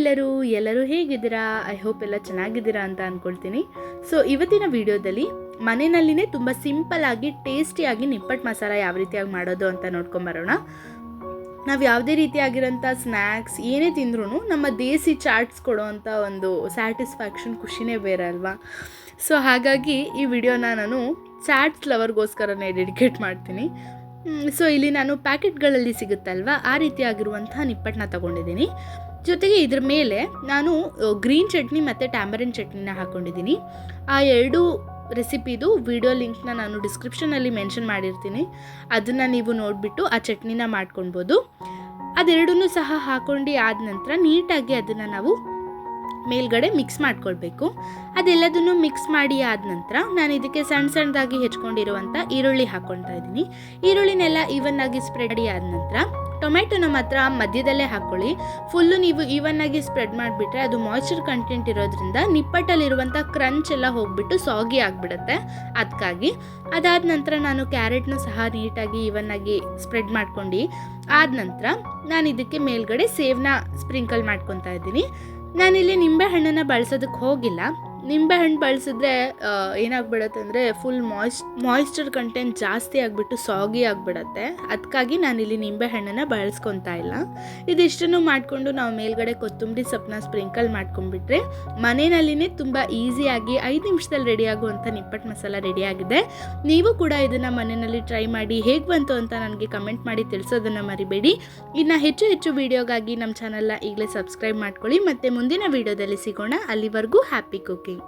ಎಲ್ಲರೂ ಎಲ್ಲರೂ ಹೇಗಿದ್ದೀರಾ? ಐ ಹೋಪ್ ಎಲ್ಲ ಚೆನ್ನಾಗಿದ್ದೀರಾ ಅಂತ ಅಂದ್ಕೊಳ್ತೀನಿ ಸೊ ಇವತ್ತಿನ ವಿಡಿಯೋದಲ್ಲಿ ಮನೆಯಲ್ಲಿನೇ ತುಂಬ ಸಿಂಪಲ್ ಆಗಿ ಟೇಸ್ಟಿಯಾಗಿ ನಿಪ್ಪಟ್ಟು ಮಸಾಲ ಯಾವ ರೀತಿಯಾಗಿ ಮಾಡೋದು ಅಂತ ನೋಡ್ಕೊಂಬರೋಣ. ನಾವು ಯಾವುದೇ ರೀತಿಯಾಗಿರೋಂಥ ಸ್ನ್ಯಾಕ್ಸ್ ಏನೇ ತಿಂದ್ರೂ ನಮ್ಮ ದೇಸಿ ಚಾಟ್ಸ್ ಕೊಡೋವಂಥ ಒಂದು ಸ್ಯಾಟಿಸ್ಫ್ಯಾಕ್ಷನ್ ಖುಷಿನೇ ಬೇರೆ ಅಲ್ವಾ? ಸೊ ಹಾಗಾಗಿ ಈ ವಿಡಿಯೋನ ನಾನು ಚಾಟ್ಸ್ ಲವರ್ಗೋಸ್ಕರನೇ ಡೆಡಿಕೇಟ್ ಮಾಡ್ತೀನಿ. ಸೊ ಇಲ್ಲಿ ನಾನು ಪ್ಯಾಕೆಟ್ಗಳಲ್ಲಿ ಸಿಗುತ್ತಲ್ವ? ಆ ರೀತಿಯಾಗಿರುವಂಥ ನಿಪ್ಪಟ್ಟನ್ನ ತಗೊಂಡಿದ್ದೀನಿ. ಜೊತೆಗೆ ಇದ್ರ ಮೇಲೆ ನಾನು ಗ್ರೀನ್ ಚಟ್ನಿ ಮತ್ತು ಟ್ಯಾಂಬರಿನ್ ಚಟ್ನಿನ ಹಾಕ್ಕೊಂಡಿದ್ದೀನಿ ಆ ಎರಡು ರೆಸಿಪಿದು ವಿಡಿಯೋ ಲಿಂಕ್ನ ನಾನು ಡಿಸ್ಕ್ರಿಪ್ಷನಲ್ಲಿ ಮೆನ್ಷನ್ ಮಾಡಿರ್ತೀನಿ. ಅದನ್ನು ನೀವು ನೋಡಿಬಿಟ್ಟು ಆ ಚಟ್ನಿನ ಮಾಡ್ಕೊಳ್ಬೋದು. ಅದೆರಡೂ ಸಹ ಹಾಕೊಂಡು ಆದ ನಂತರ ನೀಟಾಗಿ ಅದನ್ನು ನಾವು ಮೇಲ್ಗಡೆ ಮಿಕ್ಸ್ ಮಾಡ್ಕೊಳ್ಬೇಕು. ಅದೆಲ್ಲದನ್ನು ಮಿಕ್ಸ್ ಮಾಡಿ ಆದ ನಂತರ ನಾನು ಇದಕ್ಕೆ ಸಣ್ಣ ಸಣ್ಣದಾಗಿ ಹೆಚ್ಕೊಂಡಿರುವಂಥ ಈರುಳ್ಳಿ ಹಾಕ್ಕೊಳ್ತಾ ಇದ್ದೀನಿ. ಈರುಳ್ಳಿನೆಲ್ಲ ಈವನ್ ಆಗಿ ಸ್ಪ್ರೆಡ್ ಆದ ನಂತರ ಟೊಮೆಟೊನ ಮಾತ್ರ ಮಧ್ಯದಲ್ಲೇ ಹಾಕ್ಕೊಳ್ಳಿ ಫುಲ್ಲು ನೀವು ಈವನ್ ಆಗಿ ಸ್ಪ್ರೆಡ್ ಮಾಡಿಬಿಟ್ರೆ ಅದು ಮಾಯ್ಚರ್ ಕಂಟೆಂಟ್ ಇರೋದ್ರಿಂದ ನಿಪ್ಪಟ್ಟಲ್ಲಿರುವಂಥ ಕ್ರಂಚ್ ಎಲ್ಲ ಹೋಗ್ಬಿಟ್ಟು ಸಾಗಿ ಆಗಿಬಿಡುತ್ತೆ. ಅದಕ್ಕಾಗಿ ಅದಾದ ನಂತರ ನಾನು ಕ್ಯಾರೆಟ್ನ ಸಹ ನೀಟಾಗಿ ಈವನ್ ಆಗಿ ಸ್ಪ್ರೆಡ್ ಮಾಡ್ಕೊಂಡು, ಆದ ನಂತರ ನಾನು ಇದಕ್ಕೆ ಮೇಲ್ಗಡೆ ಸೇವ್ನ ಸ್ಪ್ರಿಂಕಲ್ ಮಾಡ್ಕೊತಾ ಇದ್ದೀನಿ. ನಾನಿಲ್ಲಿ ನಿಂಬೆ ಹಣ್ಣನ್ನು ಬಳಸೋದಕ್ಕೆ ಹೋಗಿಲ್ಲ. ನಿಂಬೆ ಹಣ್ಣು ಬಳಸಿದ್ರೆ ಏನಾಗ್ಬಿಡತ್ತೆ ಅಂದರೆ ಫುಲ್ ಮಾಯ್ಸ್ ಮಾಯ್ಶ್ಚರ್ ಕಂಟೆಂಟ್ ಜಾಸ್ತಿ ಆಗಿಬಿಟ್ಟು ಸಾಗಿ ಆಗಿಬಿಡತ್ತೆ. ಅದಕ್ಕಾಗಿ ನಾನಿಲ್ಲಿ ನಿಂಬೆ ಹಣ್ಣನ್ನು ಬಳಸ್ಕೊತಾ ಇಲ್ಲ. ಇದಿಷ್ಟನ್ನು ಮಾಡಿಕೊಂಡು ನಾವು ಮೇಲ್ಗಡೆ ಕೊತ್ತಂಬರಿ ಸೊಪ್ಪನ್ನ ಸ್ಪ್ರಿಂಕಲ್ ಮಾಡ್ಕೊಂಡ್ಬಿಟ್ರೆ ಮನೆಯಲ್ಲಿನೇ ತುಂಬ ಈಸಿಯಾಗಿ ಐದು ನಿಮಿಷದಲ್ಲಿ ರೆಡಿ ಆಗುವಂಥ ನಿಪ್ಪಟ್ಟು ಮಸಾಲ ರೆಡಿಯಾಗಿದೆ ನೀವು ಕೂಡ ಇದನ್ನು ಮನೆಯಲ್ಲಿ ಟ್ರೈ ಮಾಡಿ ಹೇಗೆ ಬಂತು ಅಂತ ನನಗೆ ಕಮೆಂಟ್ ಮಾಡಿ ತಿಳಿಸೋದನ್ನು ಮರಿಬೇಡಿ. ಇನ್ನು ಹೆಚ್ಚು ಹೆಚ್ಚು ವೀಡಿಯೋಗಾಗಿ ನಮ್ಮ ಚಾನಲ್ನ ಈಗಲೇ ಸಬ್ಸ್ಕ್ರೈಬ್ ಮಾಡ್ಕೊಳ್ಳಿ. ಮತ್ತು ಮುಂದಿನ ವೀಡಿಯೋದಲ್ಲಿ ಸಿಗೋಣ. ಅಲ್ಲಿವರೆಗೂ ಹ್ಯಾಪಿ ಕುಕಿಂಗ್ game.